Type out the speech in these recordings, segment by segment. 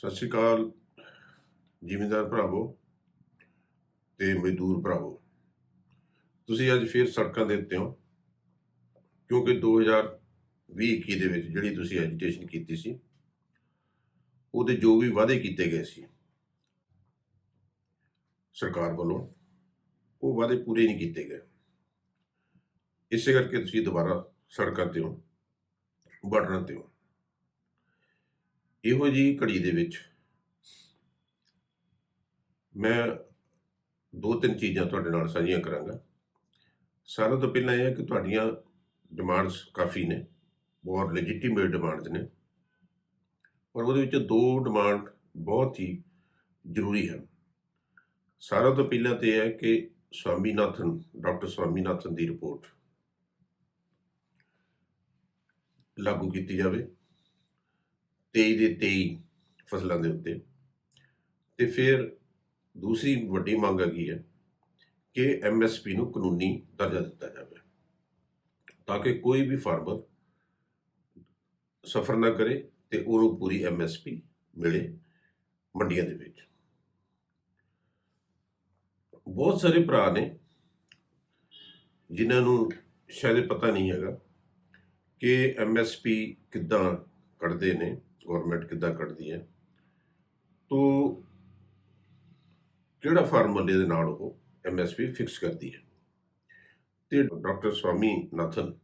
ਸਤਿ ਸ਼੍ਰੀ ਅਕਾਲ ਜ਼ਿਮੀਂਦਾਰ ਭਰਾਵੋ ਤੇ ਮਜ਼ਦੂਰ ਭਰਾਵੋ। ਤੁਸੀਂ ਅੱਜ ਫੇਰ ਸੜਕਾਂ ਦੇ ਉੱਤੇ ਹੋ, ਕਿਉਂਕਿ 2020-21 ਦੇ ਵਿੱਚ ਜਿਹੜੀ ਤੁਸੀਂ ਐਜੀਟੇਸ਼ਨ ਕੀਤੀ ਸੀ, ਉਹਦੇ ਜੋ ਵੀ ਵਾਅਦੇ ਕੀਤੇ ਗਏ ਸੀ, ਸਰਕਾਰ ਵੱਲੋਂ, ਉਹ ਵਾਅਦੇ ਪੂਰੇ ਨਹੀਂ ਕੀਤੇ ਗਏ। ਇਸੇ ਕਰਕੇ ਤੁਸੀਂ ਦੁਬਾਰਾ ਸੜਕਾਂ ਤੇ ਹੋ ਬਟਨਾਂ ਤੇ ਹੋ। ਇਹੋ ਜੀ ਘੜੀ ਦੇ ਵਿੱਚ ਮੈਂ ਦੋ ਤਿੰਨ ਚੀਜ਼ਾਂ ਤੁਹਾਡੇ ਨਾਲ ਸਾਂਝੀਆਂ ਕਰਾਂਗਾ। ਸਾਰਿਆਂ ਤੋਂ ਪਹਿਲਾਂ ਇਹ ਹੈ ਕਿ ਤੁਹਾਡੀਆਂ ਡਿਮਾਂਡਸ ਕਾਫੀ ਨੇ, ਬਹੁਤ ਲੈਜੀਟੀਮੇਟ ਡਿਮਾਂਡਸ ਨੇ। ਪਰ ਉਹਦੇ ਵਿੱਚ ਦੋ ਡਿਮਾਂਡ ਬਹੁਤ ਹੀ ਜ਼ਰੂਰੀ ਹਨ। ਸਾਰਿਆਂ ਤੋਂ ਪਹਿਲਾਂ ਤੇ ਇਹ ਹੈ ਕਿ ਸਵਾਮੀਨਾਥਨ, ਡਾਕਟਰ ਸਵਾਮੀਨਾਥਨ ਦੀ ਰਿਪੋਰਟ ਲਾਗੂ ਕੀਤੀ ਜਾਵੇ। 23 ਦੇ 23 ਫਸਲਾਂ ਦੇ ਉੱਤੇ। ਤੇ ਫਿਰ ਦੂਸਰੀ ਵੱਡੀ ਮੰਗ ਹੈਗੀ ਹੈ ਕਿ ਐਮਐਸਪੀ ਨੂੰ ਕਾਨੂੰਨੀ ਦਰਜਾ ਦਿੱਤਾ ਜਾਵੇ ਤਾਂ ਕਿ ਕੋਈ ਵੀ ਫਾਰਮਰ ਸਫਰ ਨਾ ਕਰੇ ਤੇ ਉਹਨੂੰ ਪੂਰੀ ਐਮਐਸਪੀ ਮਿਲੇ ਮੰਡੀਆਂ ਦੇ ਵਿੱਚ। ਬਹੁਤ ਸਾਰੇ ਭਰਾ ਨੇ ਜਿਨ੍ਹਾਂ ਨੂੰ ਸ਼ਾਇਦ ਪਤਾ ਨਹੀਂ ਹੈਗਾ ਕਿ ਐਮਐਸਪੀ ਕਿੱਦਾਂ ਕੱਢਦੇ ਨੇ ਗਵਰਨਮੈਂਟ ਕਿੱਦਾਂ ਕੱਢਦੀ ਹੈ? ਤੋ ਕਿਹੜਾ ਫਾਰਮੂਲੇ ਦੇ ਨਾਲ ਉਹ ਐਮਐਸਪੀ ਫਿਕਸ ਕਰਦੀ ਹੈ? ਤੇ ਡਾਕਟਰ ਸਵਾਮੀ ਨਾਥਨ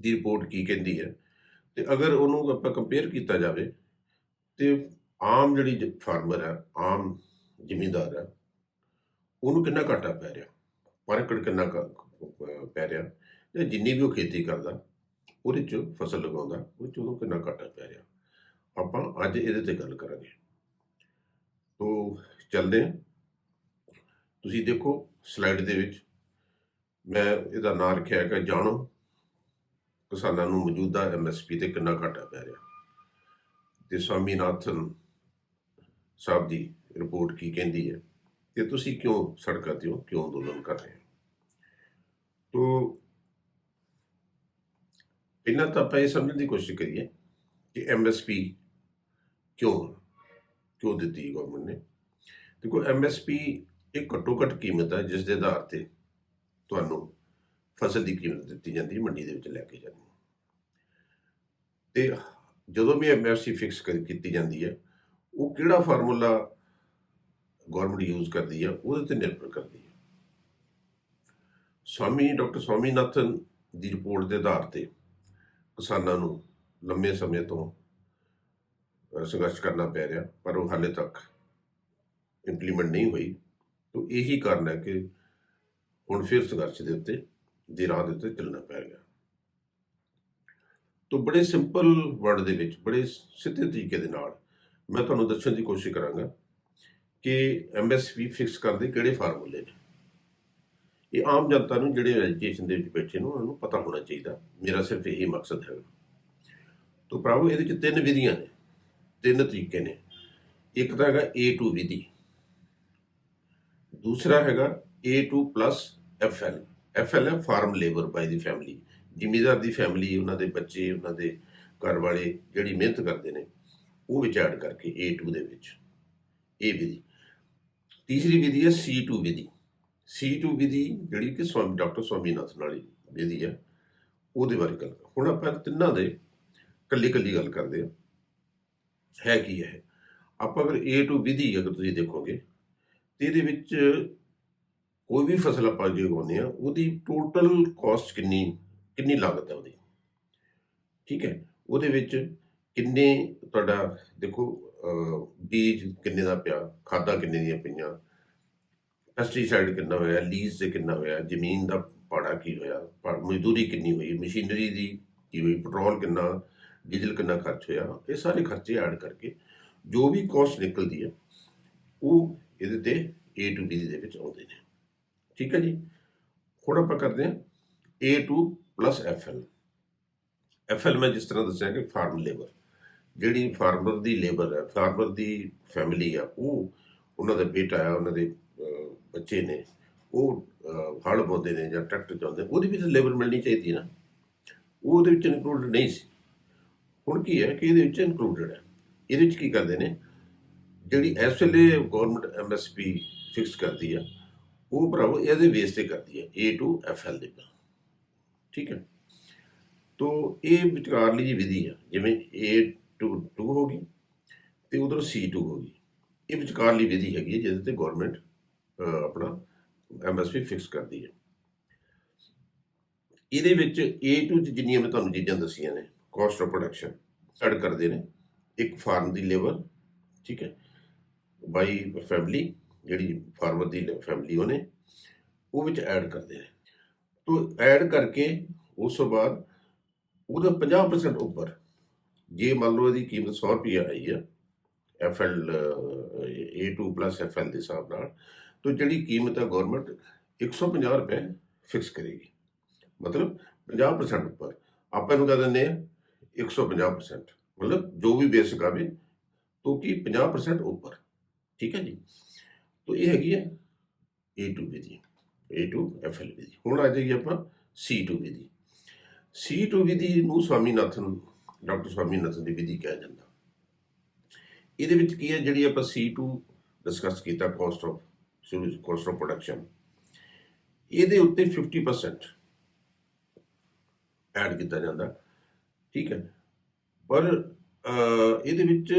ਦੀ ਰਿਪੋਰਟ ਕੀ ਕਹਿੰਦੀ ਹੈ? ਤੇ ਅਗਰ ਉਹਨੂੰ ਆਪਾਂ ਕੰਪੇਅਰ ਕੀਤਾ ਜਾਵੇ, ਤੇ ਆਮ ਜਿਹੜੀ ਫਾਰਮਰ ਹੈ, ਆਮ ਜ਼ਿਮੀਂਦਾਰ ਹੈ, ਉਹਨੂੰ ਕਿੰਨਾ ਘਾਟਾ ਪੈ ਰਿਹਾ? ਪਰ ਏਕੜ ਕਿੰਨਾ ਕੁ ਪੈ ਰਿਹਾ? ਜਾਂ ਜਿੰਨੀ ਵੀ ਉਹ ਖੇਤੀ ਕਰਦਾ ਉਹਦੇ ਚ ਫਸਲ ਲਗਾਉਂਦਾ ਉਹ ਚ ਉਹਨੂੰ ਕਿੰਨਾ ਘਾਟਾ ਪੈ ਰਿਹਾ। ਆਪਾਂ ਅੱਜ ਇਹਦੇ ਤੇ ਗੱਲ ਕਰਾਂਗੇ। ਤੋ ਚੱਲਦੇ ਹਾਂ। ਤੁਸੀਂ ਦੇਖੋ ਸਲਾਈਡ ਦੇ ਵਿੱਚ, ਮੈਂ ਇਹਦਾ ਨਾਂ ਰੱਖਿਆ ਹੈਗਾ, ਜਾਣੋ, ਕਿਸਾਨਾਂ ਨੂੰ ਮੌਜੂਦਾ ਐਮਐਸਪੀ ਤੇ ਕਿੰਨਾ ਘਾਟਾ ਪੈ ਰਿਹਾ। ਤੇ ਸਵਾਮੀਨਾਥਨ ਸਾਹਿਬ ਦੀ ਰਿਪੋਰਟ ਕੀ ਕਹਿੰਦੀ ਹੈ ਕਿ ਤੁਸੀਂ ਕਿਉਂ ਸੜਕਾਂ ਤੇ ਹੋ, ਕਿਉਂ ਅੰਦੋਲਨ ਕਰ ਰਹੇ ਹੋ? ਤੋ ਪਹਿਲਾਂ ਤਾਂ ਆਪਾਂ ਇਹ ਸਮਝਣ ਦੀ ਕੋਸ਼ਿਸ਼ ਕਰੀਏ ਕਿ ਐਮਐਸਪੀ ਕਿਉਂ ਕਿਉਂ ਦਿੱਤੀ ਗਵਰਨਮੈਂਟ ਨੇ? ਦੇਖੋ ਐਮਐਸਪੀ ਇੱਕ ਘੱਟੋ ਘੱਟ ਕੀਮਤ ਹੈ ਜਿਸ ਦੇ ਆਧਾਰ ਤੇ ਤੁਹਾਨੂੰ ਫਸਲ ਦੀ ਕੀਮਤ ਦਿੱਤੀ ਜਾਂਦੀ ਹੈ, ਮੰਡੀ ਦੇ ਵਿੱਚ ਲੈ ਕੇ ਜਾਂਦੀ ਹੈ। ਤੇ ਜਦੋਂ ਵੀ ਐਮਐਸਪੀ ਫਿਕਸ ਕੀਤੀ ਜਾਂਦੀ ਹੈ, ਉਹ ਕਿਹੜਾ ਫਾਰਮੂਲਾ ਗਵਰਨਮੈਂਟ ਯੂਜ਼ ਕਰਦੀ ਹੈ ਉਹਦੇ ਤੇ ਨਿਰਭਰ ਕਰਦੀ ਹੈ। ਸਵਾਮੀ, ਡਾਕਟਰ ਸਵਾਮੀਨਾਥਨ ਦੀ ਰਿਪੋਰਟ ਦੇ ਆਧਾਰ ਤੇ ਕਿਸਾਨਾਂ ਨੂੰ ਲੰਮੇ ਸਮੇਂ ਤੋਂ ਸੰਘਰਸ਼ ਕਰਨਾ ਪੈ ਰਿਹਾ, ਪਰ ਉਹ ਹਾਲੇ ਤੱਕ ਇੰਪਲੀਮੈਂਟ ਨਹੀਂ ਹੋਈ। ਤੋਂ ਇਹੀ ਕਾਰਨ ਹੈ ਕਿ ਹੁਣ ਫਿਰ ਸੰਘਰਸ਼ ਦੇ ਉੱਤੇ, ਦੀ ਰਾਹ ਦੇ ਉੱਤੇ ਚੱਲਣਾ ਪੈ ਗਿਆ ਤੋਂ ਬੜੇ ਸਿੰਪਲ ਵਰਡ ਦੇ ਵਿੱਚ, ਬੜੇ ਸਿੱਧੇ ਤਰੀਕੇ ਦੇ ਨਾਲ ਮੈਂ ਤੁਹਾਨੂੰ ਦੱਸਣ ਦੀ ਕੋਸ਼ਿਸ਼ ਕਰਾਂਗਾ ਕਿ ਐਮਐਸਪੀ ਫਿਕਸ ਕਰਦੇ ਕਿਹੜੇ ਫਾਰਮੂਲੇ ਨੇ। ਇਹ ਆਮ ਜਨਤਾ ਨੂੰ ਜਿਹੜੇ ਐਜੂਕੇਸ਼ਨ ਦੇ ਵਿੱਚ ਬੈਠੇ ਨੇ, ਉਹਨਾਂ ਨੂੰ ਪਤਾ ਹੋਣਾ ਚਾਹੀਦਾ। ਮੇਰਾ ਸਿਰਫ ਇਹੀ ਮਕਸਦ ਹੈ। ਤੋਂ ਭਰਾਵੋ, ਇਹਦੇ ਚ ਤਿੰਨ ਵਿਧੀਆਂ ਨੇ, ਤਿੰਨ ਤਰੀਕੇ ਨੇ। ਇੱਕ ਤਾਂ ਹੈਗਾ A2 ਵਿਧੀ। ਦੂਸਰਾ ਹੈਗਾ A2 FL FL ਹੈ ਫਾਰਮ ਲੇਬਰ ਬਾਈ ਦੀ ਫੈਮਿਲੀ ਜ਼ਿਮੀਦਾਰ ਦੀ ਫੈਮਿਲੀ ਉਹਨਾਂ ਦੇ ਬੱਚੇ, ਉਹਨਾਂ ਦੇ ਘਰ ਵਾਲੇ ਜਿਹੜੀ ਮਿਹਨਤ ਕਰਦੇ ਨੇ, ਉਹ ਵਿੱਚ ਐਡ ਕਰਕੇ A2 ਦੇ ਵਿੱਚ। ਇਹ ਵਿਧੀ। ਤੀਸਰੀ ਵਿਧੀ ਹੈ C2 ਵਿਧੀ। C2 ਵਿਧੀ ਜਿਹੜੀ ਕਿ ਸਵਾਮੀ ਡਾਕਟਰ ਸਵਾਮੀਨਾਥਨ ਵਾਲੀ ਵਿਧੀ ਹੈ, ਉਹਦੇ ਬਾਰੇ ਗੱਲ ਹੁਣ ਆਪਾਂ ਤਿੰਨਾਂ ਦੇ ਕੱਲੀ ਕੱਲੀ ਗੱਲ ਕਰਦੇ ਹਾਂ। ਹੈ ਕੀ ਹੈ ਆਪਾਂ ਅਗਰ A2 ਵਿਧੀ ਅਗਰ ਤੁਸੀਂ ਦੇਖੋਗੇ, ਤੇ ਇਹਦੇ ਵਿੱਚ ਕੋਈ ਵੀ ਫਸਲ ਆਪਾਂ ਜੇ ਉਗਾਉਂਦੇ ਆ ਉਹਦੀ ਟੋਟਲ ਕਾਸਟ ਕਿੰਨੀ ਕਿੰਨੀ ਲਾਗਤ ਹੈ ਉਹਦੀ? ਠੀਕ ਹੈ? ਉਹਦੇ ਵਿੱਚ ਕਿੰਨੇ ਤੁਹਾਡਾ ਦੇਖੋ ਬੀਜ ਕਿੰਨੇ ਦਾ ਪਿਆ, ਖਾਦਾਂ ਕਿੰਨੇ ਦੀਆਂ ਪਈਆਂ ਪੈਸਟੀਸਾਈਡ ਕਿੰਨਾ ਹੋਇਆ ਲੀਜ਼ ਤੇ ਕਿੰਨਾ ਹੋਇਆ, ਜ਼ਮੀਨ ਦਾ ਪਾੜਾ ਕੀ ਹੋਇਆ ਮਜ਼ਦੂਰੀ ਕਿੰਨੀ ਹੋਈ ਮਸ਼ੀਨਰੀ ਦੀ ਕੀ ਹੋਈ ਪੈਟਰੋਲ ਕਿੰਨਾ ਡੀਜ਼ਲ ਕਿੰਨਾ ਖਰਚ ਹੋਇਆ, ਇਹ ਸਾਰੇ ਖਰਚੇ ਐਡ ਕਰਕੇ ਜੋ ਵੀ ਕੋਸਟ ਨਿਕਲਦੀ ਹੈ, ਉਹ ਇਹਦੇ ਤੇ A ਟੂ B ਦੇ ਵਿੱਚ ਆਉਂਦੇ ਨੇ। ਠੀਕ ਹੈ ਜੀ? ਹੁਣ ਆਪਾਂ ਕਰਦੇ ਹਾਂ A2 FL FL ਮੈਂ ਜਿਸ ਤਰ੍ਹਾਂ ਦੱਸਿਆ ਕਿ ਫਾਰਮ ਲੇਬਰ ਜਿਹੜੀ ਫਾਰਮਰ ਦੀ ਲੇਬਰ ਹੈ ਫਾਰਮਰ ਦੀ ਫੈਮਿਲੀ ਆ, ਉਹ ਉਹਨਾਂ ਦਾ ਬੇਟਾ ਆ, ਉਹਨਾਂ ਦੇ ਬੱਚੇ ਨੇ ਉਹ ਅਹ, ਹਲ ਬੋਦੇ ਨੇ ਜਾਂ ਟਰੈਕਟਰ ਚਲਾਉਂਦੇ ਉਹਦੀ ਵੀ ਤਾਂ ਲੇਬਰ ਮਿਲਣੀ ਚਾਹੀਦੀ ਨਾ। ਉਹ ਉਹਦੇ ਵਿੱਚ ਇਨਕਲੂਡ ਨਹੀਂ ਸੀ। ਹੁਣ ਕੀ ਹੈ ਕਿ ਇਹਦੇ ਵਿੱਚ ਇਨਕਲੂਡਡ ਹੈ। ਇਹਦੇ ਵਿੱਚ ਕੀ ਕਰਦੇ ਨੇ ਜਿਹੜੀ ਇਸ ਵੇਲੇ ਗਵਰਨਮੈਂਟ ਐਮਐਸਪੀ ਫਿਕਸ ਕਰਦੀ ਆ ਉਹ ਭਰਾਵੋ ਇਹਦੇ ਬੇਸ ਤੇ ਕਰਦੀ ਹੈ A to FL ਦੇ ਉੱਪਰ। ਠੀਕ ਹੈ। ਤੋ ਇਹ ਵਿਚਕਾਰਲੀ ਜੀ ਵਿਧੀ ਆ ਜਿਵੇਂ A ਟੂ 2 ਹੋ ਗਈ ਤੇ ਉਧਰ C2 ਹੋ ਗਈ। ਇਹ ਵਿਚਕਾਰਲੀ ਵਿਧੀ ਹੈਗੀ ਹੈ ਜਿਹਦੇ ਤੇ ਗਵਰਨਮੈਂਟ ਆਪਣਾ ਐਮਐਸਪੀ ਫਿਕਸ ਕਰਦੀ ਹੈ। ਇਹਦੇ ਵਿੱਚ A2 ਚ ਜਿੰਨੀਆਂ ਮੈਂ ਤੁਹਾਨੂੰ ਚੀਜ਼ਾਂ ਦੱਸੀਆਂ ਨੇ ਕਾਸਟ ਆਫ ਪ੍ਰੋਡਕਸ਼ਨ ਐਡ ਕਰਦੇ ਨੇ ਇੱਕ ਫਾਰਮ ਦੀ ਲੇਬਰ ਠੀਕ ਹੈ ਬਾਈ ਫੈਮਿਲੀ ਜਿਹੜੀ ਫਾਰਮਰ ਦੀ ਫੈਮਿਲੀ ਉਹਨੇ ਉਹ ਵਿੱਚ ਐਡ ਕਰਦੇ ਨੇ। ਤੋਂ ਐਡ ਕਰਕੇ ਉਸ ਤੋਂ ਬਾਅਦ ਉਹਦਾ 50% ਉੱਪਰ ਜੇ ਮੰਨ ਲਓ ਇਹਦੀ ਕੀਮਤ 100 ਰੁਪਏ ਆਈ ਹੈ ਐਫਐਲ A2 ਐਫਐਲ ਦੇ ਹਿਸਾਬ ਨਾਲ ਤੋਂ ਜਿਹੜੀ ਕੀਮਤ ਹੈ ਗਵਰਨਮੈਂਟ 150 ਰੁਪਏ ਫਿਕਸ ਕਰੇਗੀ। ਮਤਲਬ 50% ਉੱਪਰ। ਆਪਾਂ ਇਹਨੂੰ ਕਹਿ ਦਿੰਦੇ ਆ 150% ਮਤਲਬ ਜੋ ਵੀ ਬੇਸਿਕ ਆਵੇ ਤੋਂ ਕੀ 50% ਉੱਪਰ। ਠੀਕ ਹੈ ਜੀ? ਤੋ ਇਹ ਹੈਗੀ ਹੈ A2 ਵਿਧੀ। A2 FL ਵਿਧੀ। ਹੁਣ ਆ ਜਾਈਏ ਆਪਾਂ C2 ਵਿਧੀ। C2 ਵਿਧੀ ਨੂੰ ਸਵਾਮੀਨਾਥਨ, ਡਾਕਟਰ ਸਵਾਮੀਨਾਥਨ ਦੀ ਵਿਧੀ ਕਿਹਾ ਜਾਂਦਾ। ਇਹਦੇ ਵਿੱਚ ਕੀ ਹੈ? ਜਿਹੜੀ ਆਪਾਂ C2 ਡਿਸਕਸ ਕੀਤਾ cost of cost of production ਇਹਦੇ ਉੱਤੇ 50% ਐਡ ਕੀਤਾ ਜਾਂਦਾ, ਠੀਕ ਹੈ। ਪਰ ਇਹਦੇ ਵਿੱਚ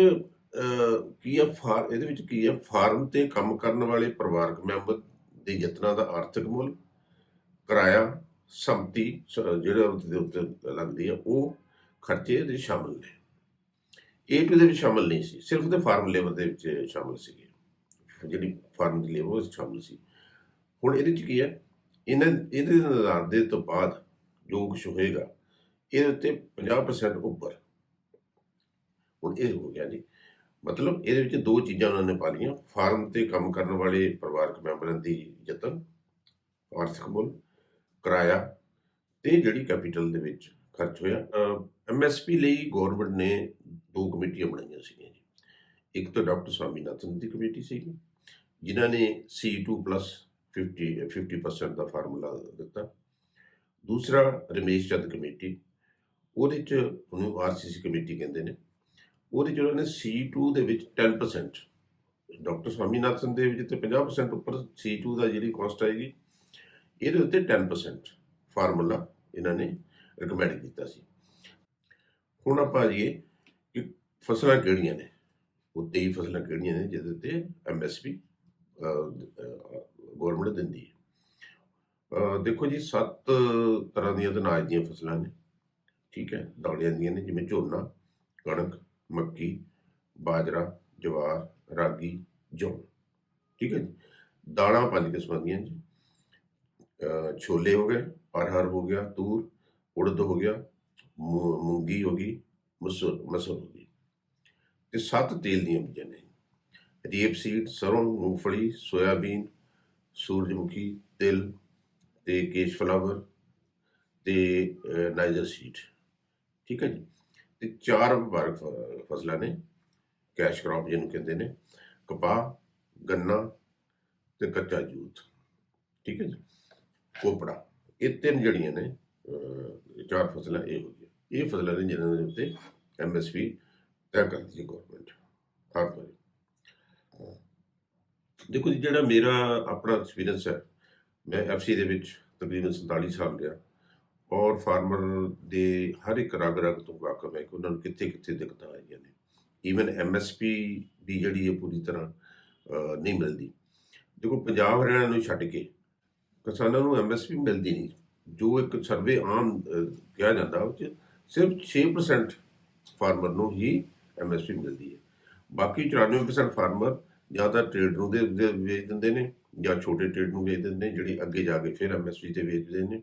ਕੀ ਆ ਫਾਰ, ਇਹਦੇ ਵਿੱਚ ਕੀ ਹੈ ਫਾਰਮ ਤੇ ਕੰਮ ਕਰਨ ਵਾਲੇ ਪਰਿਵਾਰਕ ਮੈਂਬਰ ਦੇ ਯਤਨਾਂ ਦਾ ਆਰਥਿਕ ਮੁੱਲ, ਕਿਰਾਇਆ, ਸੰਪਤੀ, ਸ- ਜਿਹੜਾ ਉਹਦੇ ਉੱਤੇ ਲੱਗਦੀ ਹੈ ਉਹ ਖਰਚੇ ਦੇ ਸ਼ਾਮਲ ਨੇ। ਇਹ ਦੇ ਵਿੱਚ ਸ਼ਾਮਲ ਨਹੀਂ ਸੀ, ਸਿਰਫ ਤੇ ਫਾਰਮ ਲੇਬਰ ਦੇ ਵਿੱਚ ਸ਼ਾਮਲ ਸੀਗੇ। ਜਿਹੜੀ ਫਾਰਮ ਦੀ ਲੇਬਰ ਉਹ ਸ਼ਾਮਲ ਸੀ। ਹੁਣ ਇਹਦੇ 'ਚ ਕੀ ਹੈ? ਇਹਨਾਂ, ਇਹਦੇ ਨਿਰਧਾਰਨ ਦੇ ਤੋਂ ਬਾਅਦ ਜੋ ਕੁਛ ਹੋਏਗਾ, ਇਹਦੇ ਉੱਤੇ 50% ਉੱਪਰ। ਹੁਣ ਇਹ ਹੋ ਗਿਆ ਜੀ। ਮਤਲਬ ਇਹਦੇ ਵਿੱਚ ਦੋ ਚੀਜ਼ਾਂ ਉਹਨਾਂ ਨੇ ਪਾ ਲਈਆਂ ਫਾਰਮ ਤੇ ਕੰਮ ਕਰਨ ਵਾਲੇ ਪਰਿਵਾਰਕ ਮੈਂਬਰਾਂ ਦੀ ਯਤਨ, ਆਰਥਿਕ ਮੁੱਲ, ਕਿਰਾਇਆ ਤੇ ਜਿਹੜੀ ਕੈਪੀਟਲ ਦੇ ਵਿੱਚ ਖਰਚ ਹੋਇਆ। ਐਮਐਸਪੀ ਲਈ ਗਵਰਨਮੈਂਟ ਨੇ ਦੋ ਕਮੇਟੀਆਂ ਬਣਾਈਆਂ ਸੀਗੀਆਂ ਜੀ। ਇੱਕ ਤਾਂ ਡਾਕਟਰ ਸਵਾਮੀਨਾਥਨ ਦੀ ਕਮੇਟੀ ਸੀਗੀ ਜਿਨ੍ਹਾਂ ਨੇ C2 50 50% ਦਾ ਫਾਰਮੂਲਾ ਦਿੱਤਾ। ਦੂਸਰਾ, ਰਮੇਸ਼ ਚੰਦ ਕਮੇਟੀ। ਉਹਦੇ ਚ ਉਹਨੂੰ ਆਰਸੀਸੀ ਕਮੇਟੀ ਕਹਿੰਦੇ ਨੇ। ਉਹਦੇ ਚ ਉਹਨਾਂ ਨੇ C2 ਦੇ ਵਿੱਚ 10% ਡਾਕਟਰ ਸਵਾਮੀਨਾਥਨ ਦੇ ਵਿੱਚ ਤੇ 50% ਉੱਪਰ C2 ਦਾ ਜਿਹੜੀ ਕੋਸਟ ਆਏਗੀ, ਇਹਦੇ ਉੱਤੇ 10% ਫਾਰਮੂਲਾ ਇਹਨਾਂ ਨੇ ਰეკਮੈਂਡ ਕੀਤਾ ਸੀ। ਹੁਣ ਆਪਾਂ ਜੀ ਕਿ ਫਸਲਾਂ ਕਿਹੜੀਆਂ ਨੇ? ਉਹ 23 ਫਸਲਾਂ ਕਿਹੜੀਆਂ ਨੇ ਜਿਹਦੇ ਤੇ ਐਮਐਸਪੀ ਗਵਰਨਮੈਂਟ ਦਿੰਦੀ ਹੈ। ਦੇਖੋ ਜੀ, ਸੱਤ ਤਰ੍ਹਾਂ ਦੀਆਂ ਅਨਾਜ ਦੀਆਂ ਫਸਲਾਂ ਨੇ, ਠੀਕ ਹੈ, ਦਾਣਿਆਂ ਦੀਆਂ ਨੇ, ਜਿਵੇਂ ਝੋਨਾ, ਕਣਕ, ਮੱਕੀ, ਬਾਜਰਾ, ਜਵਾਰ, ਰਾਗੀ, ਜੌਂ, ਠੀਕ ਹੈ ਜੀ। ਦਾਲਾਂ ਪੰਜ ਕਿਸਮਾਂ ਦੀਆਂ ਜੀ। ਛੋਲੇ ਹੋ ਗਏ ਅਰਹਰ ਹੋ ਗਿਆ, ਤੂਰ, ਉੜਦ ਹੋ ਗਿਆ, ਮੂ- ਮੂੰਗੀ ਹੋ ਗਈ ਮਸੂਰ ਮਸਰ ਹੋ ਗਈ। ਤੇ ਸੱਤ ਤੇਲ ਦੀਆਂ ਬੀਜਾਂ ਨੇ। ਅਜੀਬ ਸੀਡ ਸਰੋਂ ਮੂੰਗਫਲੀ ਸੋਇਆਬੀਨ ਸੂਰਜਮੁਖੀ ਤਿਲ ਤੇ ਕੇਸ਼ ਫਲਾਵਰ ਤੇ ਅਹ, ਨਾਈਜਰ ਸੀਡ। ਠੀਕ ਹੈ ਜੀ? ਤੇ ਚਾਰ ਵਪਾਰਕ ਫਸਲਾਂ ਨੇ ਕੈਸ਼ ਕ੍ਰੌਪ ਜਿਹਨੂੰ ਕਹਿੰਦੇ ਨੇ ਕਪਾਹ ਗੰਨਾ ਤੇ ਕੱਚਾ ਜੂਤ। ਠੀਕ ਹੈ ਜੀ? ਕੋਪੜਾ। ਇਹ ਤਿੰਨ ਜੜੀਆਂ ਨੇ ਚਾਰ ਫਸਲਾਂ ਇਹ ਹੋ ਗਈਆਂ। ਇਹ ਫਸਲਾਂ ਨੇ ਜਿਹਨਾਂ ਦੇ ਉੱਤੇ ਐਮਐਸਪੀ ਤੈਅ ਕਰਦੀ ਹੈ ਗਵਰਨਮੈਂਟ ਹਰ ਵਾਰੀ ਦੇਖੋ ਜੀ, ਜਿਹੜਾ ਮੇਰਾ ਆਪਣਾ ਐਕਸਪੀਰੀਅੰਸ ਹੈ, ਮੈਂ ਐਫਸੀ ਦੇ ਵਿੱਚ ਤਕਰੀਬਨ 47 ਸਾਲ ਰਿਹਾ। ਔਰ ਫਾਰਮਰ ਦੇ ਹਰ ਇੱਕ ਰਗ ਰਗ ਤੋਂ ਵਾਕਫ ਹੈ ਕਿ ਉਹਨਾਂ ਨੂੰ ਕਿੱਥੇ ਕਿੱਥੇ ਦਿੱਕਤਾਂ ਆਈਆਂ ਨੇ। ਈਵਨ ਐਮਐਸਪੀ ਵੀ ਜਿਹੜੀ ਹੈ ਪੂਰੀ ਤਰ੍ਹਾਂ ਨਹੀਂ ਮਿਲਦੀ। ਦੇਖੋ, ਪੰਜਾਬ ਹਰਿਆਣਾ ਨੂੰ ਛੱਡ ਕੇ ਕਿਸਾਨਾਂ ਨੂੰ ਐਮਐਸਪੀ ਮਿਲਦੀ ਨਹੀਂ। ਜੋ ਇੱਕ ਸਰਵੇ ਆਮ ਕਿਹਾ ਜਾਂਦਾ, ਉਹ 'ਚ ਸਿਰਫ 6% ਫਾਰਮਰ ਨੂੰ ਹੀ ਐਮਐਸਪੀ ਮਿਲਦੀ ਹੈ। ਬਾਕੀ 94% ਫਾਰਮਰ ਜਾਂ ਤਾਂ ਟ੍ਰੇਡ ਨੂੰ ਦੇ ਵੇਚ ਦਿੰਦੇ ਨੇ ਜਾਂ ਛੋਟੇ ਟ੍ਰੇਡ ਨੂੰ ਵੇਚ ਦਿੰਦੇ ਨੇ ਜਿਹੜੀ ਅੱਗੇ ਜਾ ਕੇ ਫਿਰ ਐਮਐਸਪੀ ਤੇ ਵੇਚਦੇ ਨੇ।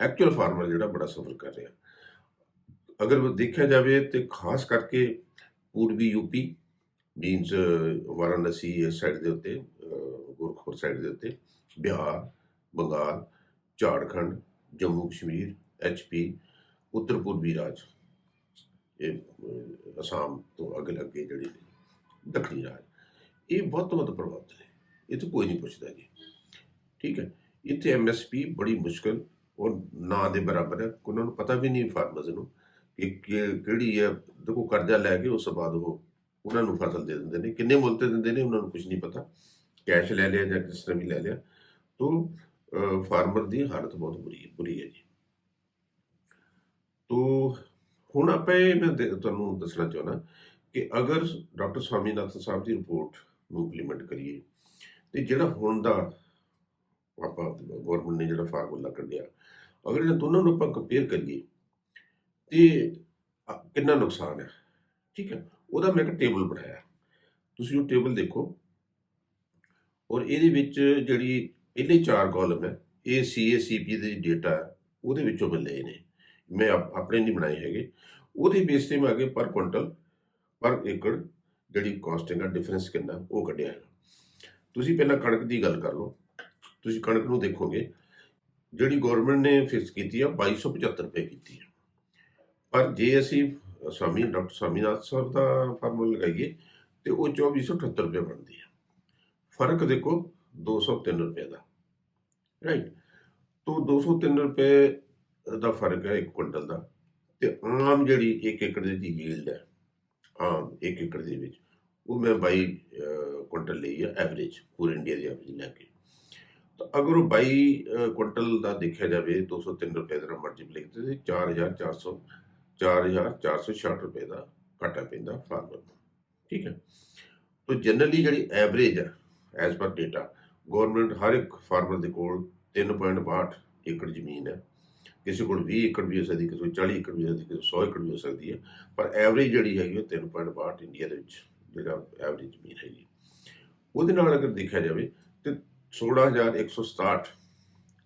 ਐਕਚੁਅਲ ਫਾਰਮਰ ਜਿਹੜਾ ਬੜਾ ਸਫਰ ਕਰ ਰਿਹਾ। ਅਗਰ ਦੇਖਿਆ ਜਾਵੇ ਤੇ ਖਾਸ ਕਰਕੇ ਪੂਰਬੀ ਯੂਪੀ ਮੀਨਸ ਵਾਰਾਣਸੀ ਇਸ ਸਾਈਡ ਦੇ ਉੱਤੇ ਅਹ, ਸਾਈਡ ਦੇ ਉੱਤੇ ਬਿਹਾਰ ਬੰਗਾਲ ਝਾੜਖੰਡ ਜੰਮੂ ਕਸ਼ਮੀਰ ਐਚਪੀ ਉੱਤਰ ਪੂਰਬੀ ਰਾਜ ਇਹ ਅਸਾਮ ਤੋਂ ਅੱਗੇ ਅੱਗੇ ਜਿਹੜੇ ਦੱਖਣੀ ਰਾਜ। ਇਹ ਬਹੁਤ ਤੋਂ ਵੱਧ ਪ੍ਰਭਾਵਿਤ ਨੇ। ਇਹ ਤਾਂ ਕੋਈ ਨਹੀਂ ਪੁੱਛਦਾ ਜੀ। ਠੀਕ ਹੈ। ਇੱਥੇ ਐਮਐਸਪੀ ਬੜੀ ਮੁਸ਼ਕਲ ਔਰ ਨਾ ਦੇ ਬਰਾਬਰ ਹੈ। ਉਹਨਾਂ ਨੂੰ ਪਤਾ ਵੀ ਨਹੀਂ ਫਾਰਮਰਸ ਨੂੰ ਕਿ ਕਿਹੜੀ ਹੈ। ਦੇਖੋ, ਕਰਜ਼ਾ ਲੈ ਕੇ ਉਸ ਤੋਂ ਬਾਅਦ ਉਹ ਉਹਨਾਂ ਨੂੰ ਫਸਲ ਦੇ ਦਿੰਦੇ ਨੇ। ਕਿੰਨੇ ਮੁੱਲ ਤੇ ਦਿੰਦੇ ਨੇ, ਉਹਨਾਂ ਨੂੰ ਕੁਝ ਨਹੀਂ ਪਤਾ। ਕੈਸ਼ ਲੈ ਲਿਆ ਜਾਂ ਕਿਸ ਤਰ੍ਹਾਂ ਵੀ ਲੈ ਲਿਆ। ਤੋਂ ਫਾਰਮਰ ਦੀ ਹਾਲਤ ਬਹੁਤ ਬੁਰੀ ਹੈ ਬੁਰੀ ਹੈ ਜੀ। ਤੋਂ, ਹੁਣ ਆਪਾਂ ਇਹ ਮੈਂ ਦੇ- ਤੁਹਾਨੂੰ ਦੱਸਣਾ ਚਾਹੁੰਦਾ ਕਿ ਅਗਰ ਡਾਕਟਰ ਸਵਾਮੀਨਾਥਨ ਸਾਹਿਬ ਦੀ ਰਿਪੋਰਟ ਨੂੰ ਇੰਪਲੀਮੈਂਟ ਕਰੀਏ। ਤੇ ਜਿਹੜਾ ਹੁਣ ਦਾ ਆਪਾਂ ਗਵਰਨਮੈਂਟ ਨੇ ਜਿਹੜਾ ਫਾਰਮੂਲਾ ਕੱਢਿਆ, ਅਗਰ ਇਹਨਾਂ ਦੋਨਾਂ ਨੂੰ ਆਪਾਂ ਕੰਪੇਅਰ ਕਰੀਏ, ਤੇ ਕਿੰਨਾ ਨੁਕਸਾਨ ਹੈ? ਠੀਕ ਹੈ, ਉਹਦਾ ਮੈਂ ਇੱਕ ਟੇਬਲ ਬਣਾਇਆ। ਤੁਸੀਂ ਉਹ ਟੇਬਲ ਦੇਖੋ। ਔਰ ਇਹਦੇ ਵਿੱਚ ਜਿਹੜੀ ਇਹਦੇ ਚਾਰ ਕਾਲਮ ਹੈ ਇਹ ਸੀਏਸੀਪੀ ਦੇ ਡੇਟਾ ਉਹਦੇ ਵਿੱਚੋਂ ਮੈਂ ਲਏ ਨੇ। ਮੈਂ ਆਪ- ਆਪਣੇ ਨਹੀਂ ਬਣਾਏ ਹੈਗੇ। ਉਹਦੇ ਬੇਸ ਤੇ ਮੈਂ ਅੱਗੇ ਪਰ ਕੁਇੰਟਲ ਪਰ ਏਕੜ ਜਿਹੜੀ ਕਾਸਟਿੰਗ ਆ ਡਿਫਰੈਂਸ ਕਿੰਨਾ, ਉਹ ਕੱਢਿਆ ਹੈ। ਤੁਸੀਂ ਪਹਿਲਾਂ ਕਣਕ ਦੀ ਗੱਲ ਕਰ ਲਓ। ਤੁਸੀਂ ਕਣਕ ਨੂੰ ਦੇਖੋਗੇ, ਜਿਹੜੀ ਗਵਰਨਮੈਂਟ ਨੇ ਫਿਕਸ ਕੀਤੀ ਆ 2275 ਰੁਪਏ ਕੀਤੀ ਹੈ ਪਰ ਜੇ ਅਸੀਂ ਸਵਾਮੀ, ਡਾਕਟਰ ਸਵਾਮੀਨਾਥਨ ਸਾਹਿਬ ਦਾ ਫਾਰਮੂਲਾ ਲਗਾਈਏ, ਤੇ ਉਹ 2478 ਰੁਪਏ ਬਣਦੀ ਹੈ ਫ਼ਰਕ ਦੇਖੋ 203 ਰੁਪਏ ਦਾ। ਰਾਈਟ ਤੋਂ 203 ਰੁਪਏ ਦਾ ਫ਼ਰਕ ਹੈ ਇੱਕ ਕੁਇੰਟਲ ਦਾ। ਤੇ ਆਮ ਜਿਹੜੀ 1 ਏਕੜ ਦੀ ਯੀਲਡ ਹੈ ਆਮ 1 ਏਕੜ ਦੇ ਵਿੱਚ। ਉਹ ਮੈਂ 22 ਕੁਇੰਟਲ ਲਈ ਆ ਐਵਰੇਜ ਪੂਰੇ ਇੰਡੀਆ ਦੀ ਐਵਰੇਜ ਲੈ ਕੇ। ਤਾਂ ਅਗਰ ਉਹ 22 ਕੁਇੰਟਲ ਦਾ ਦੇਖਿਆ ਜਾਵੇ 203 ਰੁਪਏ ਦਾ ਮਲਟੀਪਲਾਈ ਤੇ 4400 4466 ਰੁਪਏ ਦਾ ਘਾਟਾ ਪੈਂਦਾ ਫਾਰਮਰ ਨੂੰ। ਠੀਕ ਹੈ? ਤਾਂ ਜਨਰਲੀ ਜਿਹੜੀ ਐਵਰੇਜ ਹੈ ਐਜ਼ ਪਰ ਡੇਟਾ ਗਵਰਨਮੈਂਟ ਹਰ ਇੱਕ ਫਾਰਮਰ ਦੇ ਕੋਲ 3.62 ਏਕੜ ਜ਼ਮੀਨ ਹੈ। ਕਿਸੇ ਕੋਲ 20 ਏਕੜ ਵੀ ਹੋ ਸਕਦੀ, ਕਿਸੇ ਕੋਲ 40 ਏਕੜ ਵੀ ਹੋ ਸਕਦੀ, ਕਿਸੇ ਕੋਲ 100 ਏਕੜ ਵੀ ਹੋ ਸਕਦੀ ਹੈ। ਪਰ ਐਵਰੇਜ ਜਿਹੜੀ ਹੈਗੀ ਉਹ 3.62 ਇੰਡੀਆ ਦੇ ਵਿੱਚ, ਜਿਹੜਾ ਐਵਰੇਜ ਜ਼ਮੀਨ ਹੈਗੀ। ਉਹਦੇ ਨਾਲ ਅਗਰ ਦੇਖਿਆ ਜਾਵੇ ਤੇ 16167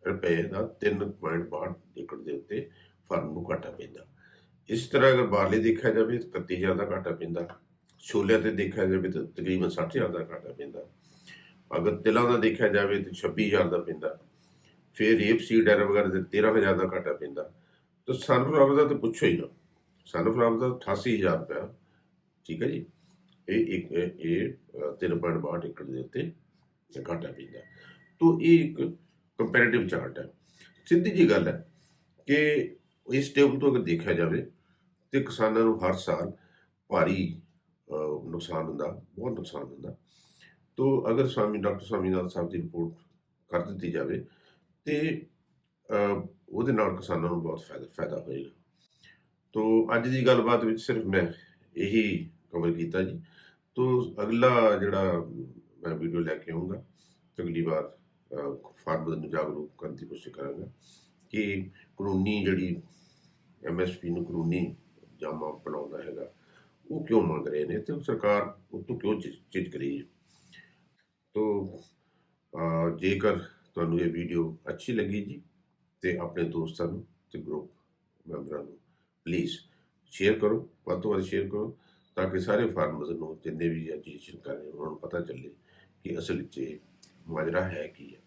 ਰੁਪਏ ਦਾ 3.62 ਏਕੜ ਦੇ ਉੱਤੇ ਫਾਰਮ ਨੂੰ ਘਾਟਾ ਪੈਂਦਾ। ਇਸ ਤਰ੍ਹਾਂ ਅਗਰ ਬਾਹਰਲੇ ਦੇਖਿਆ ਜਾਵੇ ਤਾਂ 31000 ਦਾ ਘਾਟਾ ਪੈਂਦਾ। ਛੋਲਿਆਂ ਤੇ ਦੇਖਿਆ ਜਾਵੇ ਤਾਂ ਤਕਰੀਬਨ 60000 ਦਾ ਘਾਟਾ ਪੈਂਦਾ। ਅਗਰ ਤਿਲਾਂ ਦਾ ਦੇਖਿਆ ਜਾਵੇ ਤਾਂ 26000 ਦਾ ਪੈਂਦਾ। ਫਿਰ ਰੇਪ ਸੀਡ ਐਰ ਵਗੈਰਾ ਦੇ 13000 ਦਾ ਘਾਟਾ ਪੈਂਦਾ। ਤਾਂ ਸਨਫਲਾਵਰ ਦਾ ਤਾਂ ਪੁੱਛੋ ਹੀ ਨਾ। ਸਨਫਲਾਵਰ ਦਾ 88000 ਰੁਪਇਆ। ਠੀਕ ਹੈ ਜੀ? ਇਹ ਇੱਕ ਇਹ ਇਹ, ਅ, 3.62 ਏਕੜ ਦੇ ਉੱਤੇ ਘਾਟਾ ਪੈਂਦਾ। ਤੋਂ ਇਹ ਇੱਕ ਕੰਪੈਰੀਟਿਵ ਚਾਰਟ ਹੈ। ਸਿੱਧੀ ਜੀ ਗੱਲ ਹੈ ਕਿ ਇਸ ਟੇਬਲ ਤੋਂ ਅਗਰ ਦੇਖਿਆ ਜਾਵੇ ਤੇ ਕਿਸਾਨਾਂ ਨੂੰ ਹਰ ਸਾਲ ਭਾਰੀ ਨੁਕਸਾਨ ਹੁੰਦਾ ਬਹੁਤ ਨੁਕਸਾਨ ਹੁੰਦਾ। ਤੋ ਅਗਰ ਸਵਾਮੀ ਡਾਕਟਰ ਸਵਾਮੀਨਾਥਨ ਸਾਹਿਬ ਦੀ ਰਿਪੋਰਟ ਕਰ ਦਿੱਤੀ ਜਾਵੇ ਤੇ ਉਹਦੇ ਨਾਲ ਕਿਸਾਨਾਂ ਨੂੰ ਬਹੁਤ ਫਾਇਦਾ ਫਾਇਦਾ ਹੋਏਗਾ। ਤੋ ਅੱਜ ਦੀ ਗੱਲਬਾਤ ਵਿੱਚ ਸਿਰਫ ਮੈਂ ਇਹੀ ਕਵਰ ਕੀਤਾ ਜੀ। ਤੋ ਅਗਲਾ ਜਿਹੜਾ ਮੈਂ ਵੀਡੀਓ ਲੈ ਕੇ ਆਉਂਗਾ ਅਗਲੀ ਵਾਰ ਫਾਰਮਰ ਨੂੰ ਜਾਗਰੂਕ ਕਰਨ ਦੀ ਕੋਸ਼ਿਸ਼ ਕਰਾਂਗਾ ਕਿ ਕਾਨੂੰਨੀ ਜਿਹੜੀ ਐਮਐਸਪੀ ਨੂੰ ਕਾਨੂੰਨੀ ਜਾਮਾ ਬਣਾਉਂਦਾ ਹੈਗਾ, ਉਹ ਕਿਉਂ ਮੰਗ ਰਹੇ ਨੇ ਤੇ ਸਰਕਾਰ ਉਹ ਤੋਂ ਕਿਉਂ ਝਿ- ਝਿਜਕ ਰਹੀ ਹੈ? ਤੋ ਜੇਕਰ ਤੁਹਾਨੂੰ ਇਹ ਵੀਡੀਓ ਅੱਛੀ ਲੱਗੀ ਜੀ ਤੇ ਆਪਣੇ ਦੋਸਤਾਂ ਨੂੰ ਤੇ ਗਰੁੱਪ ਮੈਂਬਰਾਂ ਨੂੰ। ਪਲੀਜ਼ ਸ਼ੇਅਰ ਕਰੋ, ਵੱਧ ਤੋਂ ਵੱਧ ਸ਼ੇਅਰ ਕਰੋ ਤਾਂ ਕਿ ਸਾਰੇ ਫਾਰਮਰਸ ਨੂੰ ਜਿੰਨੇ ਵੀ ਐਜੂਕੇਸ਼ਨ ਕਰ ਰਹੇ ਉਹਨਾਂ ਨੂੰ ਪਤਾ ਚੱਲੇ ਕਿ ਅਸਲ ਵਿੱਚ ਇਹ ਮਾਜਰਾ ਹੈ ਕੀ ਹੈ।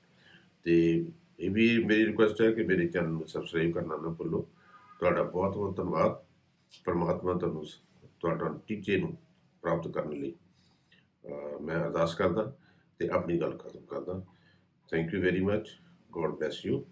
ਤੇ ਇਹ ਵੀ ਮੇਰੀ ਰਿਕੁਐਸਟ ਹੈ ਕਿ ਮੇਰੇ ਚੈਨਲ ਨੂੰ ਸਬਸਕ੍ਰਾਈਬ ਕਰਨਾ ਨਾ ਭੁੱਲੋ। ਤੁਹਾਡਾ ਬਹੁਤ ਬਹੁਤ ਧੰਨਵਾਦ। ਪਰਮਾਤਮਾ ਤੁਹਾਨੂੰ ਤੁਹਾਡਾ ਟੀਚੇ ਨੂੰ ਪ੍ਰਾਪਤ ਕਰਨ ਲਈ ਮੈਂ ਅਰਦਾਸ ਕਰਦਾ ਤੇ ਆਪਣੀ ਗੱਲ ਖਤਮ ਕਰਦਾ। Thank you very much. God bless you.